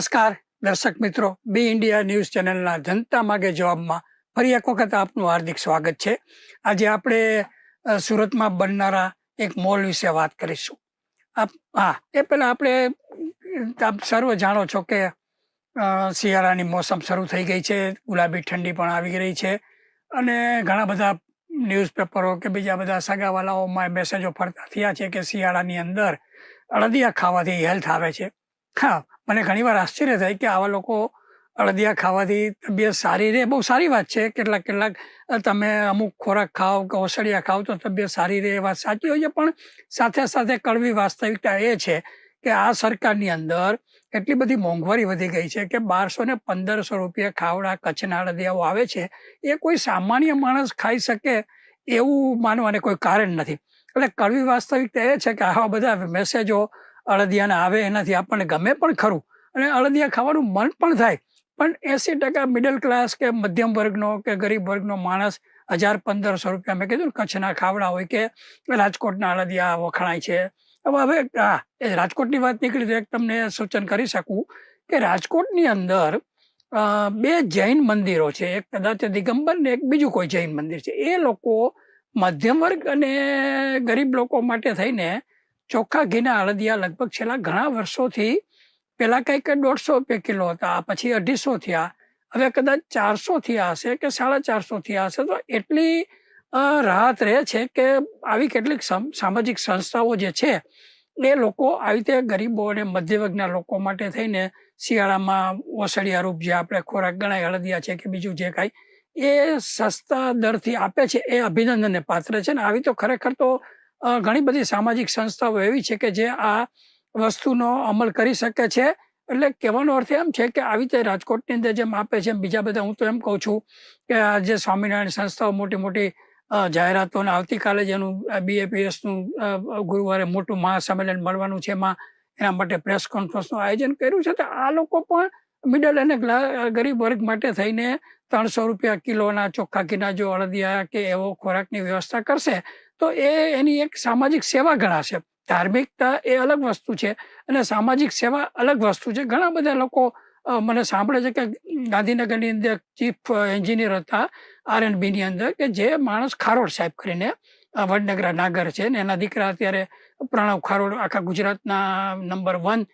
નમસ્કાર, દર્શક મિત્રો, બી ઇન્ડિયા ન્યૂઝ ચેનલના જનતા માગે જવાબમાં ફરી એક વખત આપનું હાર્દિક સ્વાગત છે. આજે આપણે સુરતમાં બનનારા એક મોલ વિશે વાત કરીશું. હા, એ પહેલાં આપણે, આપ સર્વ જાણો છો કે શિયાળાની મોસમ શરૂ થઈ ગઈ છે, ગુલાબી ઠંડી પણ આવી રહી છે અને ઘણા બધા ન્યૂઝપેપરો કે બીજા બધા સગાવાલાઓમાં મેસેજો ફરતા થયા છે કે શિયાળાની અંદર અડદિયા ખાવાથી હેલ્થ આવે છે. હા મને ઘણીવાર આશ્ચર્ય થાય કે આવા લોકો અડદિયા ખાવાથી તબિયત સારી રહે. બહુ સારી વાત છે. કેટલાક કેટલાક તમે અમુક ખોરાક ખાઓ કે ઓસડિયા ખાઓ તો તબિયત સારી રહે એ વાત સાચી હોય છે. પણ સાથે સાથે કડવી વાસ્તવિકતા એ છે કે આ સરકારની અંદર એટલી બધી મોંઘવારી વધી ગઈ છે કે બારસો ને પંદરસો રૂપિયા ખાવડા કચ્છના અડદિયાઓ આવે છે. એ કોઈ સામાન્ય માણસ ખાઈ શકે એવું માનવાને કોઈ કારણ નથી. એટલે કડવી વાસ્તવિકતા એ છે કે આવા બધા મેસેજો અળદિયાના આવે એનાથી આપણને ગમે પણ ખરું. અને અળદિયા ખાવાનું મન પણ થાય. પણ એંસી ટકા મિડલ ક્લાસ કે મધ્યમ વર્ગનો કે ગરીબ વર્ગનો માણસ હજાર પંદરસો રૂપિયા મેં કીધું કચ્છના ખાવડા હોય કે રાજકોટના અળદિયા વખણાય છે. હવે હવે, હા, એ રાજકોટની વાત નીકળી તો એક તમને સૂચન કરી શકું કે રાજકોટની અંદર બે જૈન મંદિરો છે. એક કદાચ દિગંબર ને એક બીજું કોઈ જૈન મંદિર છે. એ લોકો મધ્યમ વર્ગ અને ગરીબ લોકો માટે થઈને ચોખ્ખા ઘીના હળદિયા લગભગ છેલ્લા ઘણા વર્ષોથી પેલા કંઈક દોઢસો રૂપિયા કિલો હતા પછી અઢીસો થયા. હવે કદાચ ચારસો થયા હશે કે સાડા ચારસો થયા હશે, તો એટલી રાહત રહે છે કે આવી કેટલીક સમ- સામાજિક સંસ્થાઓ જે છે, એ લોકો આવી રીતે ગરીબો અને મધ્યવર્ગના લોકો માટે થઈને શિયાળામાં ઓસડિયા રૂપ જે આપણે ખોરાક ગણાય હળદિયા છે કે બીજું જે કાંઈ, એ સસ્તા દરથી આપે છે, એ અભિનંદનને પાત્ર છે ને આવી તો ખરેખર તો ઘણી બધી સામાજિક સંસ્થાઓ એવી છે કે જે આ વસ્તુનો અમલ કરી શકે છે. એટલે કહેવાનો અર્થ એમ છે કે આવી રીતે રાજકોટની અંદર જેમ આપે છે બીજા બધા, હું તો એમ કહું છું કે આ જે સ્વામિનારાયણ સંસ્થાઓ મોટી મોટી જાહેરાતોને આવતીકાલે જેનું બીએપીએસનું ગુરુવારે મોટું મહાસંમેલન મળવાનું છે એમાં. એના માટે પ્રેસ કોન્ફરન્સનું આયોજન કર્યું છે. તો આ લોકો પણ મિડલ અને ગરીબ વર્ગ માટે થઈને ત્રણસો રૂપિયા કિલોના ચોખ્ખા કિના જો અળદિયા કે એવો ખોરાકની વ્યવસ્થા કરશે. તો એ એની એક સામાજિક સેવા ગણાશે. ધાર્મિકતા એ અલગ વસ્તુ છે અને સામાજિક સેવા અલગ વસ્તુ છે. ઘણા બધા લોકો મને સાંભળે છે કે ગાંધીનગરની અંદર ચીફ એન્જિનિયર હતા આર એન્ડ બીની અંદર કે જે માણસ ખારોડ સાહેબ કરીને વડનગરા નાગર છે ને એના દીકરા અત્યારે પ્રણવ ખારોડ આખા ગુજરાતના નંબર વન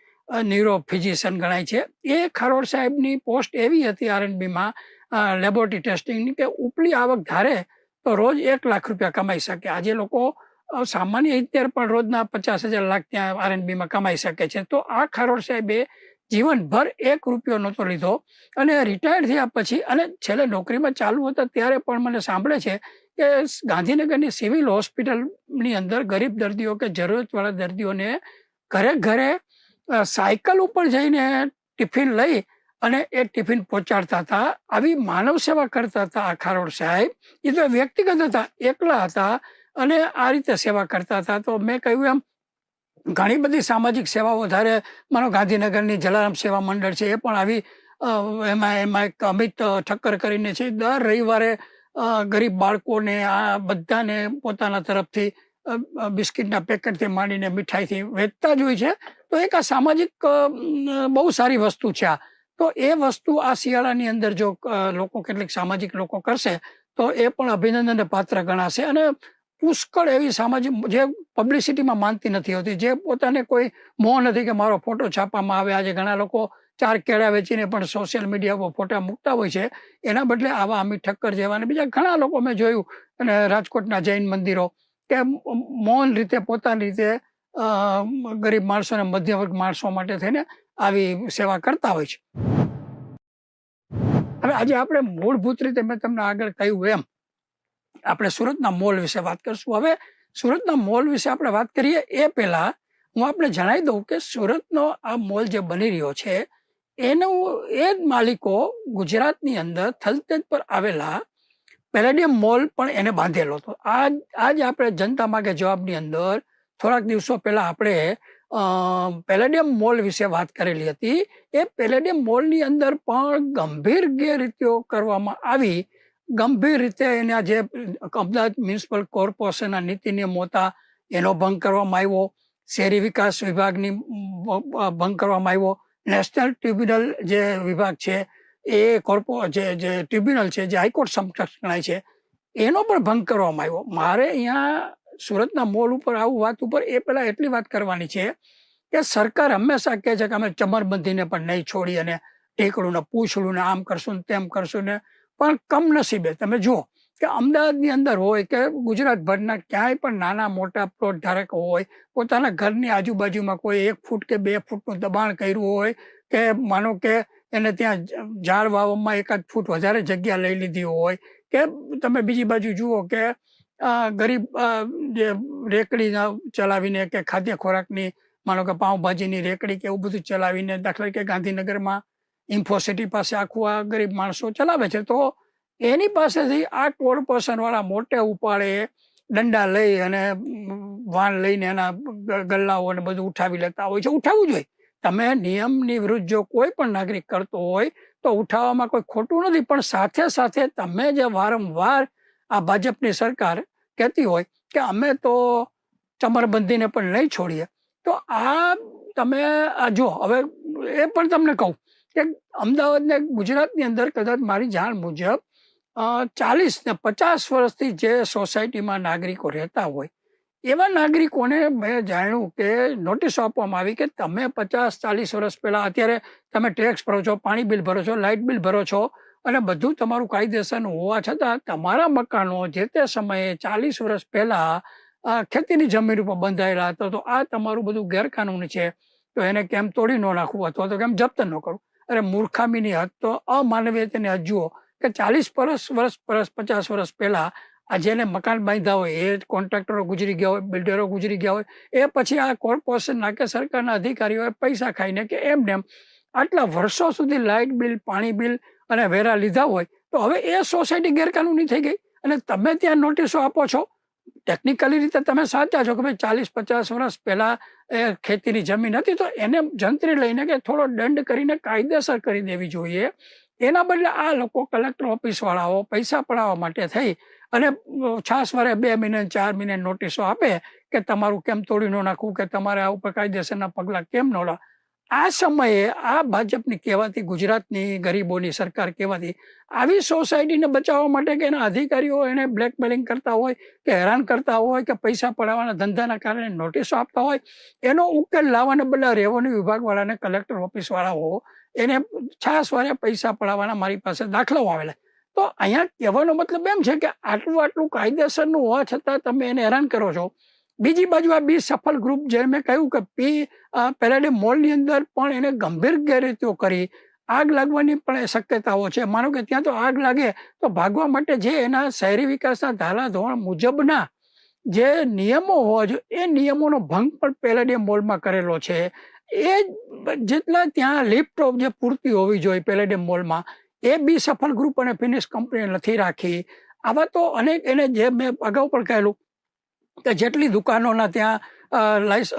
ન્યુરો ફિઝિશિયન ગણાય છે. એ ખારોડ સાહેબની પોસ્ટ એવી હતી આર એન્ડ બીમાં લેબોરેટરી ટેસ્ટિંગની કે ઉપલી આવક ધારે તો રોજ એક લાખ રૂપિયા કમાઈ શકે. આજે લોકો સામાન્ય અત્યારે પણ રોજના પચાસ હજાર લાખ ત્યાં આરએનબીમાં કમાઈ શકે છે. તો આ ખરોડ સાહેબે જીવનભર એક રૂપિયો નહોતો લીધો અને રિટાયર થયા પછી અને છેલ્લે નોકરીમાં ચાલુ હતા ત્યારે પણ મને સાંભળે છે કે ગાંધીનગરની સિવિલ હોસ્પિટલની અંદર ગરીબ દર્દીઓ કે જરૂરતવાળા દર્દીઓને ઘરે ઘરે સાયકલ ઉપર જઈને ટિફિન લઈ અને એ ટિફિન પહોંચાડતા હતા. આવી માનવ સેવા કરતા હતા આ ખારોડ સાહેબ. એ તો વ્યક્તિગત હતા, એકલા હતા અને આ રીતે સેવા કરતા હતા. તો મેં કહ્યું એમ, ઘણી બધી સામાજિક સેવાઓ વધારે માનો ગાંધીનગરની જલારામ સેવા મંડળ છે, એ પણ આવી એમાં એમાં એક અમિત ઠક્કર કરીને છે. દર રવિવારે ગરીબ બાળકોને આ બધાને પોતાના તરફથી બિસ્કિટના પેકેટથી માંડીને મીઠાઈથી વેચતા જ હોય છે. તો એક આ સામાજિક બહુ સારી વસ્તુ છે આ. તો એ વસ્તુ આ શિયાળાની અંદર જો લોકો કેટલીક સામાજિક લોકો કરશે, તો એ પણ અભિનંદનને પાત્ર ગણાશે. અને પુષ્કળ એવી સામાજિક જે પબ્લિસિટીમાં માનતી નથી હોતી, જે પોતાને કોઈ મોહ નથી કે મારો ફોટો છાપવામાં આવે. આજે ઘણા લોકો ચાર કેળા વેચીને પણ સોશિયલ મીડિયા પર ફોટા મૂકતા હોય છે. એના બદલે આવા અમિત ઠક્કર જેવા અને બીજા ઘણા લોકો મેં જોયું, અને રાજકોટના જૈન મંદિરો, કે મૌન રીતે, પોતાની રીતે ગરીબ માણસો અને મધ્ય માણસો માટે થઈને આવી સેવા કરતા હોય છે. હવે આજે આપણે મૂળભૂત રીતે મેં તમને આગળ કહ્યું એમ, આપણે સુરતના મોલ વિશે વાત કરશું. હવે સુરતના મોલ વિશે આપણે વાત કરીએ એ પહેલા હું આપણે જણાવી દઉં કે સુરતનો આ મોલ જે બની રહ્યો છે, એનું એ જ માલિકો ગુજરાતની અંદર થલતેજ પર આવેલા પેલેડિયમ મોલ પણ એને બાંધેલો હતો. આજ આજ આપણે જનતા માગે જવાબની અંદર થોડાક દિવસો પહેલાં આપણે પેલેડિયમ મોલ વિશે વાત કરેલી હતી. એ પેલેડિયમ મોલની અંદર પણ ગંભીર ગેરરીતિઓ કરવામાં આવી. ગંભીર રીતે એના જે અમદાવાદ મ્યુનિસિપલ કોર્પોરેશનના નીતિ નિયમો હતા, એનો ભંગ કરવામાં આવ્યો. શહેરી વિકાસ વિભાગની ભંગ કરવામાં આવ્યો. નેશનલ ટ્રિબ્યુનલ જે વિભાગ છે, એ કોર્પો, જે જે ટ્રિબ્યુનલ છે, જે હાઈકોર્ટ સમકક્ષ ગણાય છે, એનો પણ ભંગ કરવામાં આવ્યો. મારે અહીંયા સુરતના મોલ ઉપર આવું વાત ઉપર એ પહેલા એટલી વાત કરવાની છે કે સરકાર હંમેશા કહે છે કે અમે ચમરબંધીને પણ નહીં છોડી અને ટેકડું ને પૂછડું ને આમ કરશું ને તેમ કરશું ને. પણ કમનસીબે તમે જુઓ કે અમદાવાદની અંદર હોય કે ગુજરાતભરના ક્યાંય પણ નાના મોટા પ્લોટ ધારકો હોય, પોતાના ઘરની આજુબાજુમાં કોઈ એક ફૂટ કે બે ફૂટનું દબાણ કર્યું હોય કે માનો કે એને ત્યાં ઝાડ વાવવામાં એકાદ ફૂટ વધારે જગ્યા લઈ લીધી હોય કે તમે બીજી બાજુ જુઓ કે ગરીબ જે રેકડી ચલાવીને કે ખાદ્ય ખોરાકની, માનો કે પાઉંભાજીની રેકડી કે એવું બધું ચલાવીને દાખલા તરીકે ગાંધીનગરમાં ઇન્ફોસિટી પાસે આખું આ ગરીબ માણસો ચલાવે છે, તો એની પાસેથી આ કોર્પોરેશનવાળા મોટે ઉપાડે, દંડા લઈ અને વાન લઈને એના ગલ્લાઓ અને બધું ઉઠાવી લેતા હોય છે. ઉઠાવવું જોઈએ. તમે નિયમની વિરુદ્ધ જો કોઈ પણ નાગરિક કરતો હોય, તો ઉઠાવવામાં કોઈ ખોટું નથી. પણ સાથે સાથે તમે જે વારંવાર આ ભાજપની સરકાર કહેતી હોય કે અમે તો ચમરબંધીને પણ નહીં છોડીએ. તો આ તમે, આ જો હવે એ પણ તમને કહું કે અમદાવાદને ગુજરાતની અંદર કદાચ મારી જાણ મુજબ ચાલીસ ને પચાસ વર્ષથી જે સોસાયટીમાં નાગરિકો રહેતા હોય, એવા નાગરિકોને મેં જાણ્યું કે નોટિસ આપવામાં આવી કે તમે પચાસ ચાલીસ વર્ષ પહેલાં અત્યારે તમે ટેક્સ ભરો છો, પાણી બિલ ભરો છો, લાઇટ બિલ ભરો છો અને બધું તમારું કાયદેસરનું હોવા છતાં તમારા મકાનો જે તે સમયે ચાલીસ વર્ષ પહેલાં ખેતીની જમીન ઉપર બંધાયેલા હતા, તો આ તમારું બધું ગેરકાનૂની છે, તો એને કેમ તોડી ન નાખવું અથવા તો કેમ જપ્ત ન કરવું? અરે મૂર્ખામીની હદ તો અમાનવીયતાની હદ જુઓ કે ચાલીસ વર્ષ વર્ષ વર્ષ, પચાસ વર્ષ પહેલાં આ જેને મકાન બાંધ્યા હોય, એ કોન્ટ્રાક્ટરો ગુજરી ગયા હોય, બિલ્ડરો ગુજરી ગયા હોય, એ પછી આ કોર્પોરેશનના કે સરકારના અધિકારીઓએ પૈસા ખાઈને કે એમને એમ આટલા વર્ષો સુધી લાઇટ બિલ, પાણી બિલ અને વેરા લીધા હોય, તો હવે એ સોસાયટી ગેરકાનૂની થઈ ગઈ. અને તમે ત્યાં નોટિસો આપો છો ટેકનિકલી રીતે તમે સાચા છો કે ભાઈ ચાલીસ પચાસ વર્ષ પહેલાં એ ખેતીની જમીન હતી, તો એને જંત્રી લઈને કે થોડો દંડ કરીને કાયદેસર કરી દેવી જોઈએ. એના બદલે આ લોકો કલેક્ટર ઓફિસવાળાઓ પૈસા પડાવવા માટે થઈ અને છાસ વરે બે મહિને ચાર મહિને નોટિસો આપે કે તમારું કેમ તોડી ન નાખવું, કે તમારે આ ઉપર કાયદેસરના પગલાં કેમ ન લો. આ સમયે આ ભાજપની કહેવાતી, ગુજરાતની ગરીબોની સરકાર કહેવાતી, આવી સોસાયટીને બચાવવા માટે કે એના અધિકારીઓ એને બ્લેકમેલિંગ કરતા હોય કે હેરાન કરતા હોય કે પૈસા પડાવવાના ધંધાના કારણે નોટિસો આપતા હોય, એનો ઉકેલ લાવવાને બદલે રેવન્યુ વિભાગવાળાને કલેક્ટર ઓફિસવાળાઓ એને છાસ વારે પૈસા પડાવવાના મારી પાસે દાખલાઓ આવેલા. તો અહીંયા કહેવાનો મતલબ એમ છે કે આટલું આટલું કાયદેસરનું હોવા છતાં તમે એને હેરાન કરો છો. બીજી બાજુ આ બી સફળ ગ્રુપ જે મેં કહ્યું કે પી પેરાડે મોલની અંદર પણ એને ગંભીર ગેરરીતિઓ કરી. આગ લાગવાની પણ શક્યતાઓ છે. માનો કે ત્યાં તો આગ લાગે, તો ભાગવા માટે જે એના શહેરી વિકાસના ધારા ધોરણ મુજબના જે નિયમો હોવા જોઈએ, એ નિયમોનો ભંગ પણ પેલેડિયમ મોલમાં કરેલો છે. એ જેટલા ત્યાં લેપટોપ જે પૂરતી હોવી જોઈએ પેલેડિયમ મોલમાં એ બી સફળ ગ્રુપ અને ફિનિશ કંપનીએ નથી રાખી. આવા તો અનેક એને જે મેં અગાઉ પણ કહેલું કે જેટલી દુકાનોના ત્યાં લાઇસ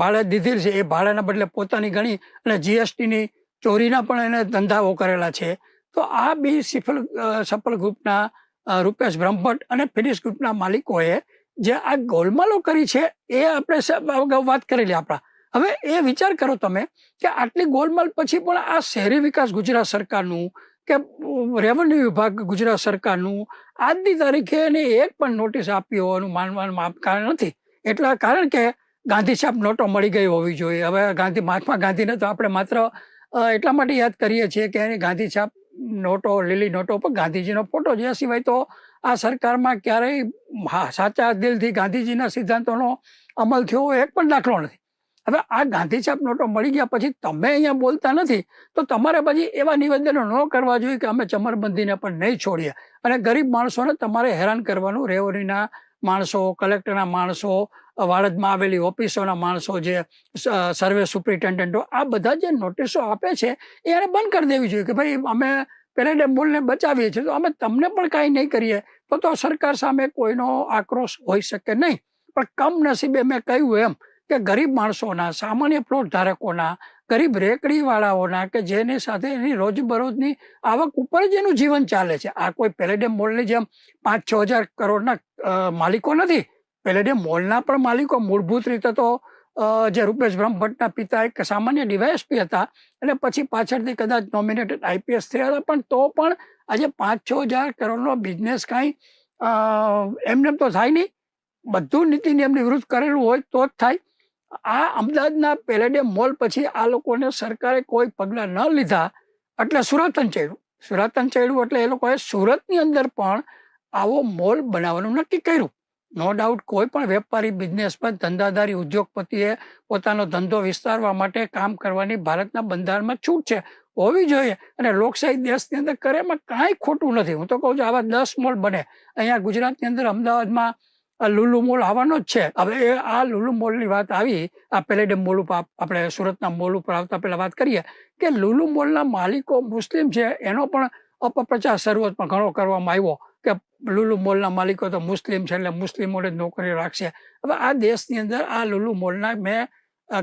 ભાડે દીધેલ છે, એ ભાડાના બદલે પોતાની ગણી અને જીએસટીની ચોરીના પણ એને ધંધાઓ કરેલા છે. તો આ બી સફળ સફળ ગ્રુપના રૂપેશ બ્રહ્મભટ્ટ અને ફિનિશ ગ્રુપના માલિકોએ જે આ ગોલમાલો કરી છે, એ આપણે અગાઉ વાત કરેલી આપણા. હવે એ વિચાર કરો તમે કે આટલી ગોલમાલ પછી પણ આ શહેરી વિકાસ ગુજરાત સરકારનું કે રેવન્યુ વિભાગ ગુજરાત સરકારનું આજની તારીખે એને એક પણ નોટિસ આપી હોવાનું માનવાનું આપ, કારણ નથી. એટલા કારણ કે ગાંધી છાપ નોટો મળી ગઈ હોવી જોઈએ. હવે ગાંધી, મહાત્મા ગાંધીને તો આપણે માત્ર એટલા માટે યાદ કરીએ છીએ કે એની ગાંધી છાપ નોટો, લીલી નોટો પર ગાંધીજીનો ફોટો છે સિવાય તો આ સરકારમાં ક્યારેય સાચા દિલથી ગાંધીજીના સિદ્ધાંતોનો અમલ થયો એક પણ દાખલો નથી. હવે આ ગાંધી છાપ નોટો મળી ગયા પછી તમે અહીંયા બોલતા નથી, તો તમારે પછી એવા નિવેદનો ન કરવા જોઈએ કે અમે ચમરબંધીને પણ નહીં છોડીએ. અને ગરીબ માણસોને તમારે હેરાન કરવાનું રેવરીના માણસો, કલેક્ટરના માણસો વાડદમાં આવેલી ઓફિસોના માણસો જે સર્વે સુપ્રિન્ટેન્ડન્ટો, આ બધા જે નોટિસો આપે છે, એ એને બંધ કરી દેવી જોઈએ કે ભાઈ અમે પેરેડે મૂળને બચાવીએ છીએ, તો અમે તમને પણ કાંઈ નહીં કરીએ, તો તો સરકાર સામે કોઈનો આક્રોશ હોઈ શકે નહીં. પણ કમનસીબે મેં કહ્યું એમ કે ગરીબ માણસોના, સામાન્ય પ્લોટ ધારકોના, ગરીબ રેકડીવાળાઓના કે જેની સાથે એની રોજબરોજની આવક ઉપર જ એનું જીવન ચાલે છે. આ કોઈ પેલેડિયમ મોલની જેમ પાંચ છ હજાર કરોડના માલિકો નથી. પેલેડિયમ મોલના પણ માલિકો મૂળભૂત રીતે તો જે રૂપેશ બ્રહ્મભટ્ટના પિતા એક સામાન્ય ડીવાયએસપી હતા અને પછી પાછળથી કદાચ નોમિનેટેડ આઈપીએસ થયા હતા, પણ તો પણ આજે પાંચ છ હજાર કરોડનો બિઝનેસ કાંઈ એમને તો થાય નહીં. બધું નીતિ નિયમની વિરુદ્ધ કરેલું હોય તો જ થાય. આ અમદાવાદના પેલેડિયમ મોલ પછી આ લોકોને સરકારે કોઈ પગલાં ન લીધા એટલે સુરતન ચડ્યું. સુરતન ચડ્યું એટલે એ લોકોએ સુરતની અંદર પણ આવો મોલ બનાવવાનું નક્કી કર્યું. નો ડાઉટ કોઈ પણ વેપારી, બિઝનેસમેન, ધંધાધારી, ઉદ્યોગપતિએ પોતાનો ધંધો વિસ્તારવા માટે કામ કરવાની ભારતના બંધારણમાં છૂટ છે. હોવી જોઈએ. અને લોકશાહી દેશની અંદર કરે એમાં કાંઈ ખોટું નથી. હું તો કહું છું આવા દસ મોલ બને. અહીંયા ગુજરાતની અંદર અમદાવાદમાં આ લુલુ મોલ આવવાનો જ છે. હવે એ આ લુલુ મોલની વાત આવી, આ પેલેડેમ મોલ ઉપર આપણે સુરતના મોલ ઉપર આવતા પહેલાં વાત કરીએ, કે લુલુ મોલના માલિકો મુસ્લિમ છે, એનો પણ અપપ્રચાર શરૂઆતમાં ઘણો કરવામાં આવ્યો, કે લુલુ મોલના માલિકો તો મુસ્લિમ છે એટલે મુસ્લિમોને જ નોકરી રાખશે. હવે આ દેશની અંદર આ લુલુ મોલના મેં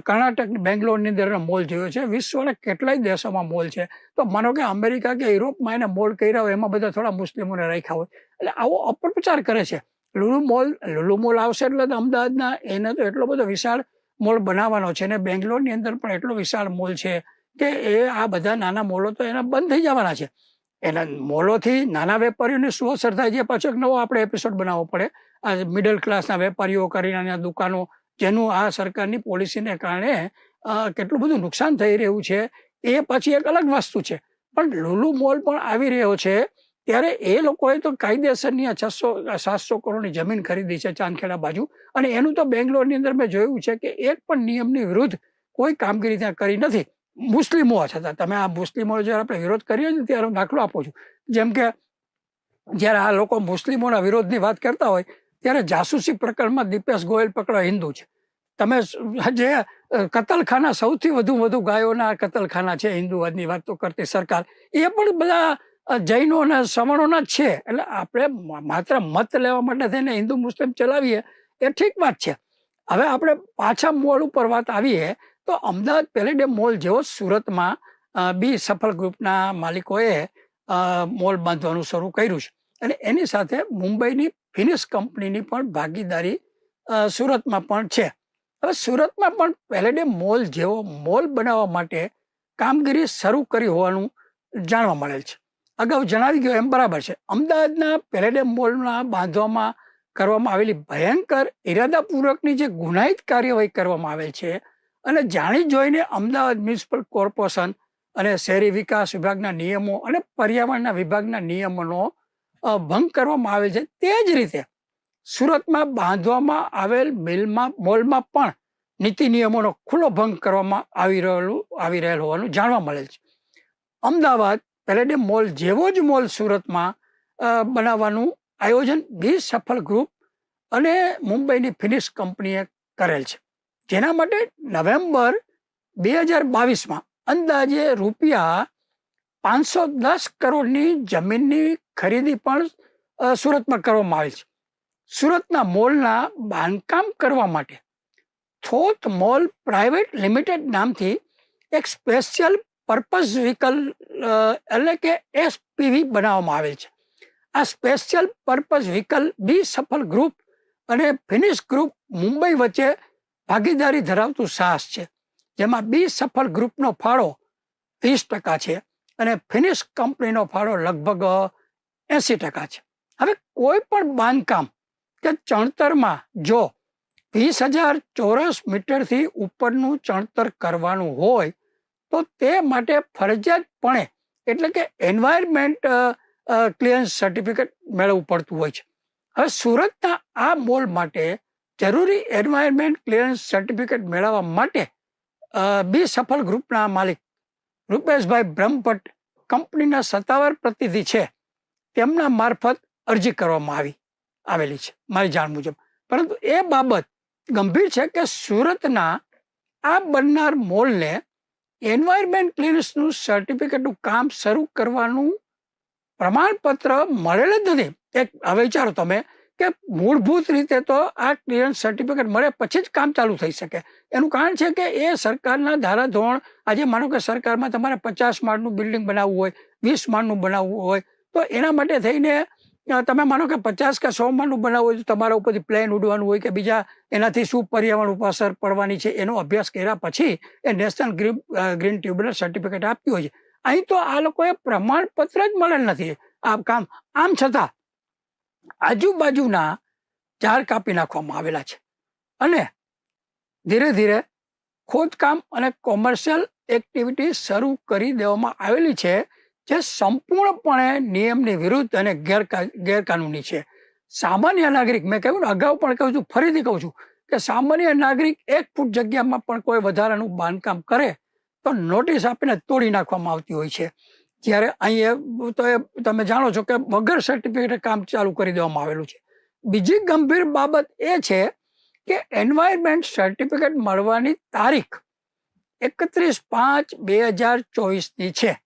કર્ણાટક, બેંગ્લોરની અંદર મોલ જોયો છે. વિશ્વના કેટલાય દેશોમાં મોલ છે. તો માનો કે અમેરિકા કે યુરોપમાં એને મોલ કર્યા હોય, એમાં બધા થોડા મુસ્લિમોને રાખ્યા હોય. એટલે આવો અપપ્રચાર કરે છે. લુલુ મોલ લુલુ મોલ આવશે એટલે અમદાવાદના એને તો એટલો બધો વિશાળ મોલ બનાવવાનો છે અને બેંગ્લોરની અંદર પણ એટલો વિશાળ મોલ છે કે એ આ બધા નાના મોલો તો એના બંધ થઈ જવાના છે. એના મોલોથી નાના વેપારીઓને શું અસર થાય છે પાછો એક નવો આપણે એપિસોડ બનાવવો પડે. આ મિડલ ક્લાસના વેપારીઓ કરીને દુકાનો જેનું આ સરકારની પોલિસીને કારણે કેટલું બધું નુકસાન થઈ રહ્યું છે એ પછી એક અલગ વસ્તુ છે. પણ લુલુ મોલ પણ આવી રહ્યો છે ત્યારે એ લોકોએ તો કાયદેસરની આ છસો સાતસો કરોડની જમીન ખરીદી છે ચાંદખેડા બાજુ. અને એનું તો બેંગ્લોરની અંદર મેં જોયું છે કે એક પણ નિયમની વિરુદ્ધ કોઈ કામગીરી ત્યાં કરી નથી. મુસ્લિમો છતાં તમે આ મુસ્લિમો જ્યારે આપણે વિરોધ કરીએ છીએ ત્યારે હું દાખલો આપું છું. જેમ કે જ્યારે આ લોકો મુસ્લિમોના વિરોધની વાત કરતા હોય, ત્યારે જાસૂસી પ્રકરણમાં દીપેશ ગોયલ પકડો હિન્દુ છે. તમે જે કતલખાના સૌથી વધુ વધુ ગાયોના કતલખાના છે હિન્દુવાદની વાત તો કરતી સરકાર. એ પણ બધા જૈનો અને સમણોના જ છે. એટલે આપણે માત્ર મત લેવા માટે થઈને હિન્દુ, મુસ્લિમ ચલાવીએ, એ ઠીક વાત છે. હવે આપણે પાછા મોલ ઉપર વાત આવીએ, તો અમદાવાદ પેલેડે મોલ જેવો સુરતમાં બી સફળ ગ્રુપના માલિકોએ મોલ બાંધવાનું શરૂ કર્યું છે. અને એની સાથે મુંબઈની ફિનિશ કંપનીની પણ ભાગીદારી સુરતમાં પણ છે. હવે સુરતમાં પણ પેલેડે મોલ જેવો મોલ બનાવવા માટે કામગીરી શરૂ કરી હોવાનું જાણવા મળેલ છે. અગાઉ જણાવી ગયો એમ બરાબર છે. અમદાવાદના પેલેડિયમ મોલના બાંધવામાં કરવામાં આવેલી ભયંકર ઇરાદાપૂર્વકની જે ગુનાહિત કાર્યવાહી કરવામાં આવેલ છે અને જાણી જોઈને અમદાવાદ મ્યુનિસિપલ કોર્પોરેશન અને શહેરી વિકાસ વિભાગના નિયમો અને પર્યાવરણના વિભાગના નિયમોનો ભંગ કરવામાં આવેલ છે. તે જ રીતે સુરતમાં બાંધવામાં આવેલ મિલમાં, મોલમાં પણ નીતિ નિયમોનો ખુલ્લો ભંગ કરવામાં આવી રહેલું, આવી રહેલ હોવાનું જાણવા મળેલ છે. અમદાવાદ પેલેડિયમ મોલ જેવો જ મોલ સુરતમાં બનાવવાનું આયોજન બી સફળ ગ્રુપ અને મુંબઈની ફિનિશ કંપનીએ કરેલ છે. જેના માટે નવેમ્બર બે હજાર બાવીસમાં અંદાજે રૂપિયા પાંચસો દસ કરોડની જમીનની ખરીદી પણ સુરતમાં કરવામાં આવી છે. સુરતના મોલના બાંધકામ કરવા માટે થોત મોલ પ્રાઇવેટ લિમિટેડ નામથી એક સ્પેશિયલ પર્પઝ વ્હીકલ એટલે કે એસપીવી બનાવવામાં આવેલ છે. આ સ્પેશિયલ પર્પઝ વ્હીકલ બી સફળ ગ્રુપ અને ફિનિશ ગ્રુપ મુંબઈ વચ્ચે ભાગીદારી ધરાવતું સાહસ છે. જેમાં બી સફળ ગ્રુપનો ફાળો વીસ ટકા છે અને ફિનિશ કંપનીનો ફાળો લગભગ એંસી ટકા છે. હવે કોઈ પણ બાંધકામ કે ચણતરમાં જો વીસ હજાર ચોરસ મીટરથી ઉપરનું ચણતર કરવાનું હોય તો તે માટે ફરજિયાતપણે, એટલે કે એન્વાયરમેન્ટ ક્લિયરન્સ સર્ટિફિકેટ મેળવવું પડતું હોય છે. હવે સુરતના આ મોલ માટે જરૂરી એન્વાયરમેન્ટ ક્લિયરન્સ સર્ટિફિકેટ મેળવવા માટે બી સફળ ગ્રુપના માલિક, રૂપેશભાઈ બ્રહ્મભટ્ટ કંપનીના સત્તાવાર પ્રતિનિધિ છે. તેમના મારફત અરજી કરવામાં આવી, આવેલી છે, મારી જાણ મુજબ. પરંતુ એ બાબત ગંભીર છે કે સુરતના આ બનનાર મોલને એન્વાયરમેન્ટ ક્લિયરન્સનું સર્ટિફિકેટનું કામ શરૂ કરવાનું પ્રમાણપત્ર મળેલ જ નથી. એક, હવે વિચારો તમે કે મૂળભૂત રીતે તો આ ક્લિયરન્સ સર્ટિફિકેટ મળે પછી જ કામ ચાલુ થઈ શકે. એનું કારણ છે કે એ સરકારના ધારાધોરણ, આજે માનો કે સરકારમાં તમારે પચાસ માળનું બિલ્ડિંગ બનાવવું હોય, વીસ માળનું બનાવવું હોય, તો એના માટે થઈને તમે માનો કે પચાસ કે સો માનું બનાવવું હોય તો તમારા ઉપરથી પ્લેન ઉડવાનું હોય કે બીજા એનાથી શું પર્યાવરણ ઉપર અસર પડવાની છે એનો અભ્યાસ કર્યા પછી એ national green green tribunal certificate આપ્યું હોય છે. અહીં તો આ લોકોએ પ્રમાણપત્ર જ મળેલ નથી. આ કામ, આમ છતાં આજુબાજુના ઝાડ કાપી નાખવામાં આવેલા છે. અને ધીરે ધીરે ખોદકામ અને કોમર્શિયલ એક્ટિવિટી શરૂ કરી દેવામાં આવેલી છે. જે સંપૂર્ણપણે નિયમની વિરુદ્ધ અને ગેરકા, ગેરકાનૂની છે. સામાન્ય નાગરિક, મેં કહ્યું ને, અગાઉ પણ કહું છું, ફરીથી કહું છું કે સામાન્ય નાગરિક એક ફૂટ જગ્યામાં પણ કોઈ વધારાનું બાંધકામ કરે તો નોટિસ આપીને તોડી નાખવામાં આવતી હોય છે. જ્યારે અહીંયા તો એ, તમે જાણો છો કે વગર સર્ટિફિકેટ કામ ચાલુ કરી દેવામાં આવેલું છે. બીજી ગંભીર બાબત એ છે કે એન્વાયરમેન્ટ સર્ટિફિકેટ મળવાની તારીખ એકત્રીસ પાંચ બે હજાર ચોવીસની છે.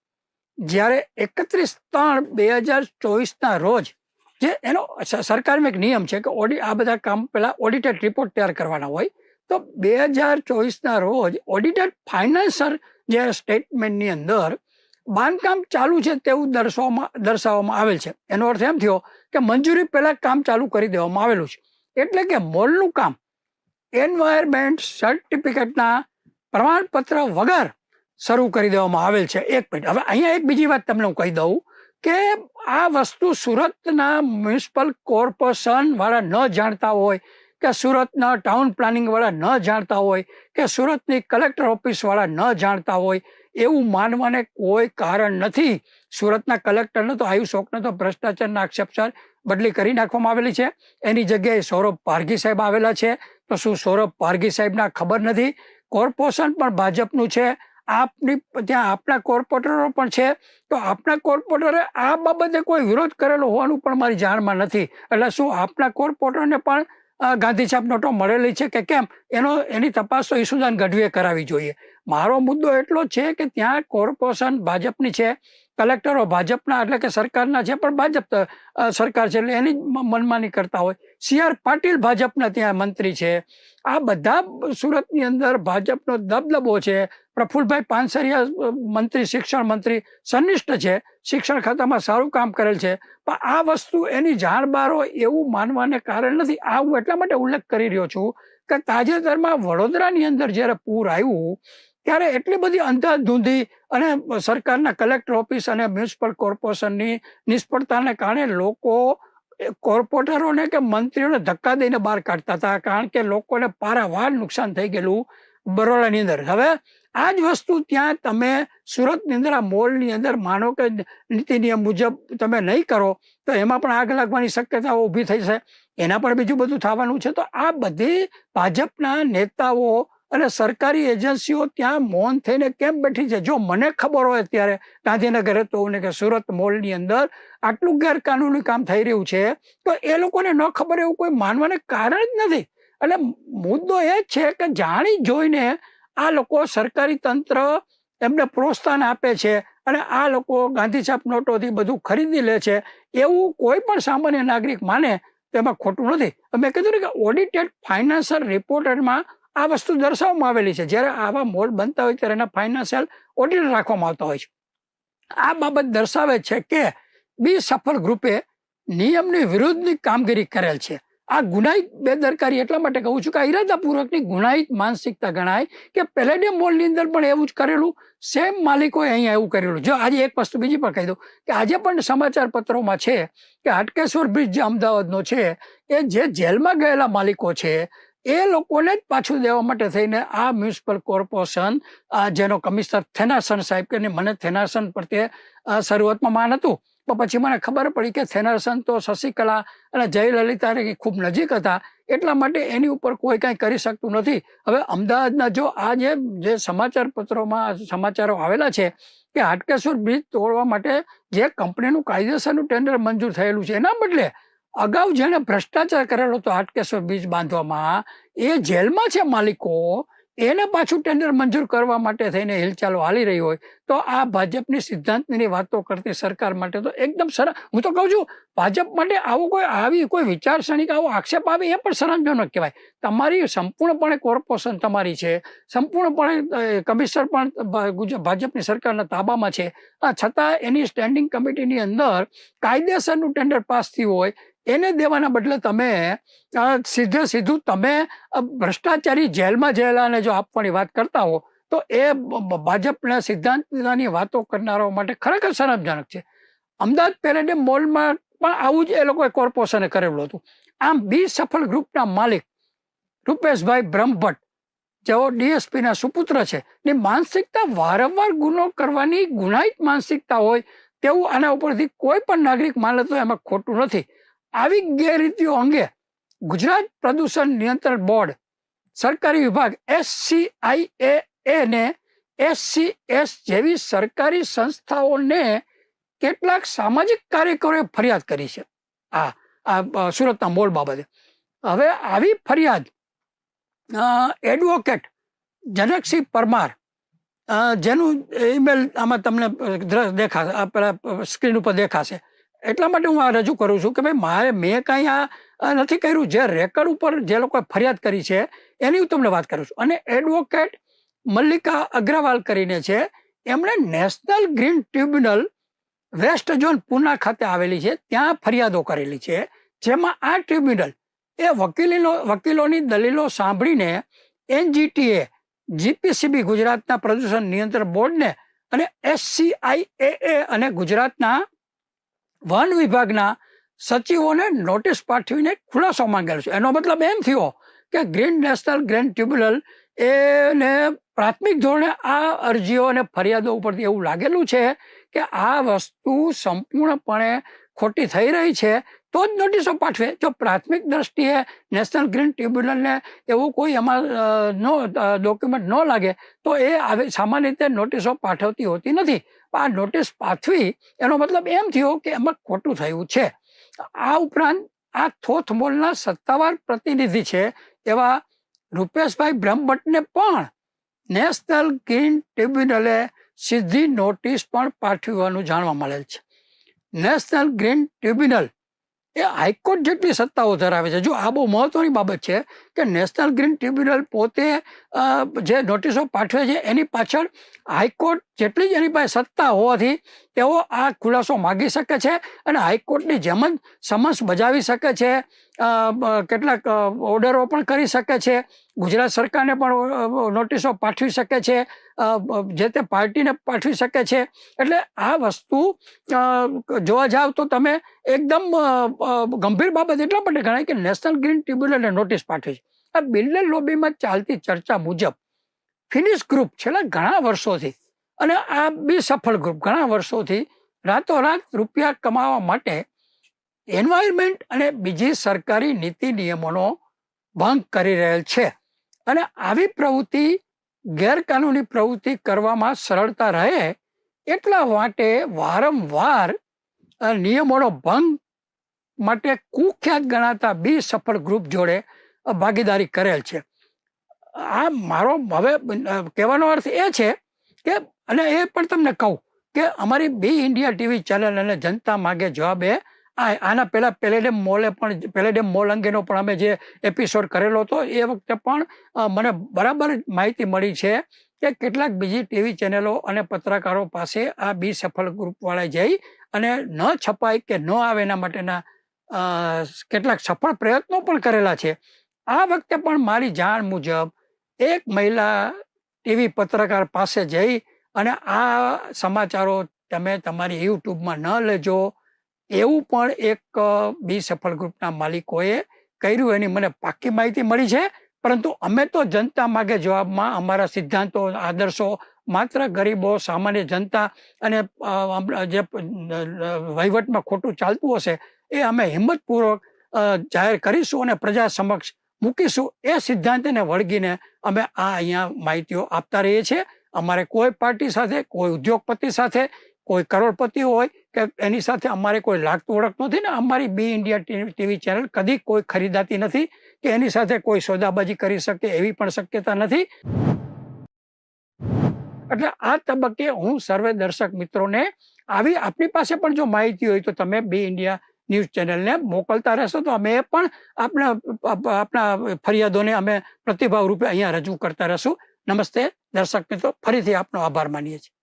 જ્યારે એકત્રીસ ત્રણ બે હજાર ચોવીસના રોજ જે એનો સરકારનો એક નિયમ છે કે ઓડિટ આ બધા કામ પહેલાં ઓડિટેડ રિપોર્ટ તૈયાર કરવાના હોય, તો બે હજાર ચોવીસના રોજ ઓડિટેડ ફાઇનાન્સર જે સ્ટેટમેન્ટની અંદર બાંધકામ ચાલુ છે તેવું દર્શાવવામાં દર્શાવવામાં આવેલ છે. એનો અર્થ એમ થયો કે મંજૂરી પહેલાં કામ ચાલુ કરી દેવામાં આવેલું છે. એટલે કે મોલનું કામ એન્વાયરમેન્ટ સર્ટિફિકેટના પ્રમાણપત્ર વગર શરૂ કરી દેવામાં આવેલ છે. એક મિનિટ. હવે અહીંયા એક બીજી વાત તમને હું કહી દઉં કે આ વસ્તુ સુરતના મ્યુનિસિપલ કોર્પોરેશન વાળા ન જાણતા હોય, કે સુરતના ટાઉન પ્લાનિંગ વાળા ન જાણતા હોય, કે સુરતની કલેક્ટર ઓફિસ વાળા ન જાણતા હોય, એવું માનવાને કોઈ કારણ નથી. સુરતના કલેક્ટરને તો આયુ શોકને તો ભ્રષ્ટાચારના આક્ષેપસર બદલી કરી નાખવામાં આવેલી છે. એની જગ્યાએ સૌરભ પારઘી સાહેબ આવેલા છે. તો શું સૌરભ પારઘી સાહેબના ખબર નથી? કોર્પોરેશન પણ ભાજપનું છે. આપની ત્યાં આપણા કોર્પોરેટરો પણ છે, તો આપણા કોર્પોરેટરે આ બાબતે કોઈ વિરોધ કરેલો હોવાનું પણ મારી જાણમાં નથી. એટલે શું આપણા કોર્પોરેટરને પણ ગાંધી છાપ નોટો મળેલી છે કે કેમ? એનો, એની તપાસ તો ઈસુદાન ગઢવીએ કરાવી જોઈએ. મારો મુદ્દો એટલો છે કે ત્યાં કોર્પોરેશન ભાજપની છે કલેક્ટરો ભાજપના એટલે કે સરકારના છે પણ ભાજપ સરકાર છે એટલે એની મનમાની કરતા હોય. સી આર પાટીલ ભાજપના ત્યાં મંત્રી છે. આ બધા સુરતની અંદર ભાજપનો દબદબો છે. પ્રફુલભાઈ પાનસરિયા મંત્રી, શિક્ષણ મંત્રી સનિષ્ઠ છે. શિક્ષણ ખાતામાં સારું કામ કરેલ છે. પણ આ વસ્તુ એની જાણ બહાર હોય એવું માનવાને કારણ નથી. આ હું એટલા માટે ઉલ્લેખ કરી રહ્યો છું કે તાજેતરમાં વડોદરાની અંદર જ્યારે પૂર આવ્યું ત્યારે એટલી બધી અંધાધૂંધી અને સરકારના કલેક્ટર ઓફિસ અને મ્યુનિસિપલ કોર્પોરેશનની નિષ્ફળતાને કારણે લોકો કોર્પોરેટરોને કે મંત્રીઓને ધક્કા દઈને બહાર કાઢતા હતા, કારણ કે લોકોને પારાવાર નુકસાન થઈ ગયેલું બરોડાની અંદર. હવે આ જ વસ્તુ ત્યાં તમે સુરતની અંદર, આ મોલની અંદર માનો કે નીતિ નિયમ મુજબ તમે નહીં કરો, તો એમાં પણ આગ લાગવાની શક્યતાઓ ઊભી થઈ છે. એના પણ બીજું બધું થવાનું છે. તો આ બધી ભાજપના નેતાઓ અને સરકારી એજન્સીઓ ત્યાં મૌન થઈને કેમ બેઠી છે? જો મને ખબર હોય ત્યારે ગાંધીનગરે તો ને કે સુરત મોલની અંદર આટલું ગેરકાનૂની કામ થઈ રહ્યું છે, તો એ લોકોને ન ખબર એવું કોઈ માનવાને કારણ જ નથી. એટલે મુદ્દો એ જ છે કે જાણી જોઈને આ લોકો સરકારી તંત્ર એમને પ્રોત્સાહન આપે છે અને આ લોકો ગાંધી છાપ નોટોથી બધું ખરીદી લે છે, એવું કોઈ પણ સામાન્ય નાગરિક માને, તો એમાં ખોટું નથી. મેં કીધું ને કે ઓડિટેડ ફાઇનાન્શિયલ રિપોર્ટરમાં આ વસ્તુ દર્શાવવામાં આવેલી છે. જ્યારે આવા મોલ બનતા હોય ત્યારે એના ફાઇનાન્શિયલ ઓડિટ રાખવામાં આવતા હોય છે. આ બાબત દર્શાવે છે કે બી સફળ ગ્રુપે નિયમની વિરુદ્ધની કામગીરી કરેલ છે. આ ગુનાહિત બેદરકારી એટલા માટે કહું છું કે ઈરાદાપૂર્વકની ગુનાહિત માનસિકતા ગણાય કે પેલેડિયમ મોલની અંદર પણ એવું જ કરેલું સેમ માલિકોએ અહીંયા એવું કરેલું. જો આજે એક વસ્તુ બીજી પણ કહી દઉં કે આજે પણ સમાચાર પત્રોમાં છે કે હાટકેશ્વર બ્રિજ જે અમદાવાદનો છે એ જે જેલમાં ગયેલા માલિકો છે એ લોકોને જ પાછું દેવા માટે થઈને આ મ્યુનિસિપલ કોર્પોરેશન, આ જેનો કમિશનર થેનાસન સાહેબ કે મને થેનાસન પ્રત્યે શરૂઆતમાં માન હતું. પણ પછી મને ખબર પડી કે થેનાસન તો શશિકલા અને જયલલિતાને ખૂબ નજીક હતા. એટલા માટે એની ઉપર કોઈ કાંઈ કરી શકતું નથી. હવે અમદાવાદના જો આ જે જે સમાચાર પત્રોમાં સમાચારો આવેલા છે કે હાટકેશ્વર બ્રિજ તોડવા માટે જે કંપનીનું કાયદેસરનું ટેન્ડર મંજૂર થયેલું છે, એના બદલે અગાઉ જેણે ભ્રષ્ટાચાર કરેલો હતો હાટકેશ્વર બીજ બાંધવામાં, એ જેલમાં છે માલિકો, એને પાછું ટેન્ડર મંજૂર કરવા માટે થઈને હિલચાલો હાલી રહી હોય, તો આ ભાજપની સિદ્ધાંતની વાતો કરતી સરકાર માટે તો એકદમ સરસ હું તો કહું છું, ભાજપ માટે આવું કોઈ, આવી કોઈ વિચારસરણી કે આવો આક્ષેપ આવે એ પણ શરમજનક કહેવાય. તમારી સંપૂર્ણપણે કોર્પોરેશન તમારી છે, સંપૂર્ણપણે કમિશનર પણ ભાજપની સરકારના તાબામાં છે. છતાં એની સ્ટેન્ડિંગ કમિટીની અંદર કાયદેસરનું ટેન્ડર પાસ થયું હોય એને દેવાના બદલે તમે સીધે સીધું તમે ભ્રષ્ટાચારી જેલમાં જયેલાને જો આપવાની વાત કરતા હો, તો એ ભાજપના સિદ્ધાંતની વાતો કરનારાઓ માટે ખરેખર શરમજનક છે. અમદાવાદ પેરેડિયમ મોલમાં પણ આવું જ એ લોકોએ કોર્પોરેશને કરેલું હતું. આમ બી સફળ ગ્રુપના માલિક રૂપેશભાઈ બ્રહ્મભટ્ટ, જેઓ ડીએસપીના સુપુત્ર છે, ની માનસિકતા વારંવાર ગુનો કરવાની ગુનાહિત માનસિકતા હોય તેવું આના ઉપરથી કોઈ પણ નાગરિક માને તો એમાં ખોટું નથી. આવી ગેરરીતિઓ અંગે ગુજરાત પ્રદૂષણ નિયંત્રણ બોર્ડ, સરકારી વિભાગ, એસસીઆઈએ ને એસસીએસ જેવી સરકારી સંસ્થાઓને કેટલાક સામાજિક કાર્યકરોએ ફરિયાદ કરી છે. આ સુરતના મોલ બાબતે. હવે આવી ફરિયાદ એડવોકેટ જનકસિંહ પરમાર જેનું ઈમેલ આમાં તમને દેખાશે પેલા સ્ક્રીન ઉપર દેખાશે. એટલા માટે હું આ રજૂ કરું છું કે ભાઈ મારે, મેં કાંઈ આ નથી કર્યું. જે રેકર્ડ ઉપર જે લોકોએ ફરિયાદ કરી છે, એની હું તમને વાત કરું છું. અને એડવોકેટ મલ્લિકા અગ્રવાલ કરીને છે, એમણે national green tribunal west zone Pune ખાતે આવેલી છે. ત્યાં ફરિયાદો કરેલી છે, જેમાં આ ટ્રિબ્યુનલ એ વકીલીનો, વકીલોની દલીલો સાંભળીને એનજીટીએ, જીપીસીબી ગુજરાતના પ્રદૂષણ નિયંત્રણ બોર્ડને અને એસસીઆઈએ અને ગુજરાતના વન વિભાગના સચિવોને નોટિસ પાઠવીને ખુલાસો માંગેલો છે. એનો મતલબ એમ થયો કે ગ્રીન નેશનલ ગ્રેન્ડ ટ્રિબ્યુનલ એને પ્રાથમિક ધોરણે આ અરજીઓ અને ફરિયાદો ઉપરથી એવું લાગેલું છે કે આ વસ્તુ સંપૂર્ણપણે ખોટી થઈ રહી છે, તો જ નોટિસો પાઠવે. જો પ્રાથમિક દ્રષ્ટિએ નેશનલ ગ્રીન ટ્રિબ્યુનલને એવું કોઈ એમાં નો ડોક્યુમેન્ટ ન લાગે, તો એ આવે, સામાન્ય રીતે નોટિસો પાઠવતી હોતી નથી. આ નોટિસ પાઠવી એનો મતલબ એમ થયો કે એમાં ખોટું થયું છે. આ ઉપરાંત આ થોથ મોલના સત્તાવાર પ્રતિનિધિ છે એવા રૂપેશભાઈ બ્રહ્મભટ્ટને પણ નેશનલ ગ્રીન ટ્રિબ્યુનલે સીધી નોટિસ પણ પાઠવવાનું જાણવા મળેલ છે. નેશનલ ગ્રીન ટ્રિબ્યુનલ એ હાઈકોર્ટ જેટલી સત્તાઓ ધરાવે છે. જો આ બહુ મહત્વની બાબત છે કે નેશનલ ગ્રીન ટ્રિબ્યુનલ પોતે જે નોટિસો પાઠવે છે, એની પાછળ હાઈકોર્ટ જેટલી જ એની પાસે સત્તા હોવાથી તેઓ આ ખુલાસો માગી શકે છે અને હાઈકોર્ટની જેમ જ સમન્સ બજાવી શકે છે. કેટલાક ઓર્ડરો પણ કરી શકે છે. ગુજરાત સરકારને પણ નોટિસો પાઠવી શકે છે. જે તે પાર્ટીને પાઠવી શકે છે. એટલે આ વસ્તુ જોવા જાવ તો તમે એકદમ ગંભીર બાબત એટલા માટે ગણાય કે નેશનલ ગ્રીન ટ્રિબ્યુનલે નોટિસ પાઠવી છે. આ બિલ્ડર લોબીમાં ચાલતી ચર્ચા મુજબ ફિનિશ ગ્રુપ છેલ્લા ઘણા વર્ષોથી અને આ બી સફળ ગ્રુપ ઘણા વર્ષોથી રાતોરાત રૂપિયા કમાવા માટે એન્વાયરમેન્ટ અને બીજી સરકારી નીતિ નિયમોનો ભંગ કરી રહેલ છે. અને આવી પ્રવૃત્તિ ગેરકાનૂની પ્રવૃત્તિ કરવામાં સરળતા રહે એટલા માટે વારંવાર નિયમોનો ભંગ માટે કુખ્યાત ગણાતા બી સફળ ગ્રુપ જોડે ભાગીદારી કરેલ છે. આ મારો હવે કહેવાનો અર્થ એ છે કે, અને એ પણ તમને કહું કે અમારી બી ઇન્ડિયા ટીવી ચેનલ અને જનતા માગે જવાબ આ આના પહેલા પેલેડેમ મોલે પણ પેલેડેમ મોલ અંગેનો પણ અમે જે એપિસોડ કરેલો હતો, એ વખતે પણ મને બરાબર માહિતી મળી છે કે કેટલાક બીજી ટીવી ચેનલો અને પત્રકારો પાસે આ બી સફળ ગ્રુપવાળા જઈ અને ન છપાય કે ન આવે એના માટેના કેટલાક સફળ પ્રયત્નો પણ કરેલા છે. આ વખતે પણ મારી જાણ મુજબ એક મહિલા ટીવી પત્રકાર પાસે જઈ અને આ સમાચારો તમે તમારી યુટ્યુબમાં ન લેજો એવું પણ એક બી સફળ ગ્રુપના માલિકોએ કર્યું. એની મને પાક્કી માહિતી મળી છે. પરંતુ અમે તો જનતા માગે જવાબમાં અમારા સિદ્ધાંતો, આદર્શો માત્ર ગરીબો, સામાન્ય જનતા અને જે વહીવટમાં ખોટું ચાલતું હશે એ અમે હિંમતપૂર્વક જાહેર કરીશું અને પ્રજા સમક્ષ મૂકીશું એ સિદ્ધાંતને વળગીને અમે આ અહીંયા માહિતીઓ આપતા રહીએ છીએ. અમારે કોઈ પાર્ટી સાથે, કોઈ ઉદ્યોગપતિ સાથે કોઈ કરોડપતિ હોય કે એની સાથે અમારે કોઈ લાગતું ઓળખ નથી ને અમારી બી ઇન્ડિયા ટીવી ચેનલ કદી કોઈ ખરીદાતી નથી કે એની સાથે કોઈ સોદાબાજી કરી શકે એવી પણ શક્યતા નથી. એટલે આ તબક્કે હું સર્વે દર્શક મિત્રોને આવી આપની પાસે પણ જો માહિતી હોય તો તમે બી ઇન્ડિયા ન્યૂઝ ચેનલને મોકલતા રહેશો તો અમે પણ આપણા આપણા ફરિયાદોને અમે પ્રતિભાવ રૂપે અહીંયા રજૂ કરતા રહીશું. નમસ્તે દર્શક મિત્રો, ફરીથી આપનો આભાર માનીએ છીએ.